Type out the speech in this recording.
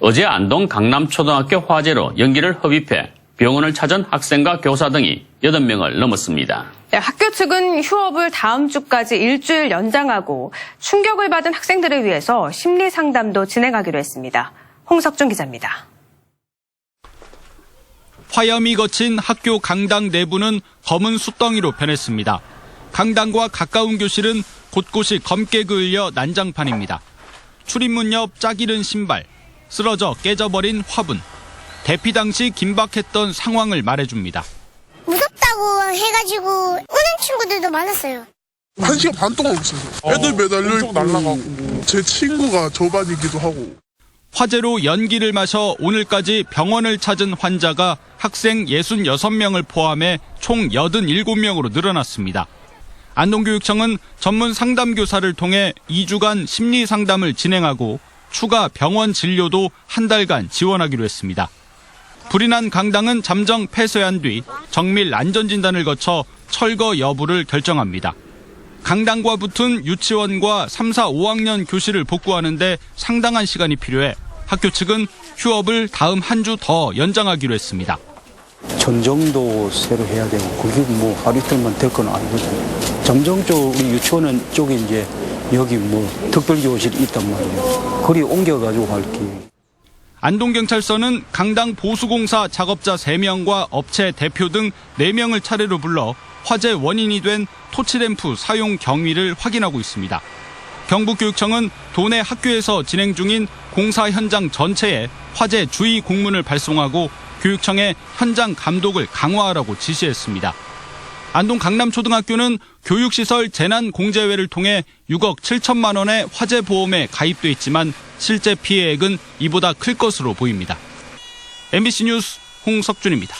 어제 안동 강남초등학교 화재로 연기를 흡입해 병원을 찾은 학생과 교사 등이 8명을 넘었습니다. 네, 학교 측은 휴업을 다음 주까지 일주일 연장하고 충격을 받은 학생들을 위해서 심리 상담도 진행하기로 했습니다. 홍석준 기자입니다. 화염이 거친 학교 강당 내부는 검은 숯덩이로 변했습니다. 강당과 가까운 교실은 곳곳이 검게 그을려 난장판입니다. 출입문 옆 짝이른 신발, 쓰러져 깨져버린 화분. 대피 당시 긴박했던 상황을 말해줍니다. 무섭다고 해가지고 우는 친구들도 많았어요. 한 시간 반 동안 웃었어요. 애들 매달려 있고 날라가고 제 친구가 저 반이기도 하고 화재로 연기를 마셔 오늘까지 병원을 찾은 환자가 학생 66명을 포함해 총 87명으로 늘어났습니다. 안동교육청은 전문 상담교사를 통해 2주간 심리 상담을 진행하고 추가 병원 진료도 한 달간 지원하기로 했습니다. 불이 난 강당은 잠정 폐쇄한 뒤 정밀 안전진단을 거쳐 철거 여부를 결정합니다. 강당과 붙은 유치원과 3, 4, 5학년 교실을 복구하는데 상당한 시간이 필요해 학교 측은 휴업을 다음 한 주 더 연장하기로 했습니다. 전정도 새로 해야 되고 그게 뭐 하루 이틀만 될 건 아니거든요. 점정 쪽 우리 유치원 쪽에 이제 여기 뭐 특별교실이 있단 말이에요. 거기 옮겨가지고 할게. 안동경찰서는 강당 보수공사 작업자 3명과 업체 대표 등 4명을 차례로 불러 화재 원인이 된 토치램프 사용 경위를 확인하고 있습니다. 경북교육청은 도내 학교에서 진행 중인 공사 현장 전체에 화재 주의 공문을 발송하고 교육청에 현장 감독을 강화하라고 지시했습니다. 안동 강남초등학교는 교육시설 재난공제회를 통해 6억 7천만 원의 화재 보험에 가입돼 있지만 실제 피해액은 이보다 클 것으로 보입니다. MBC 뉴스 홍석준입니다.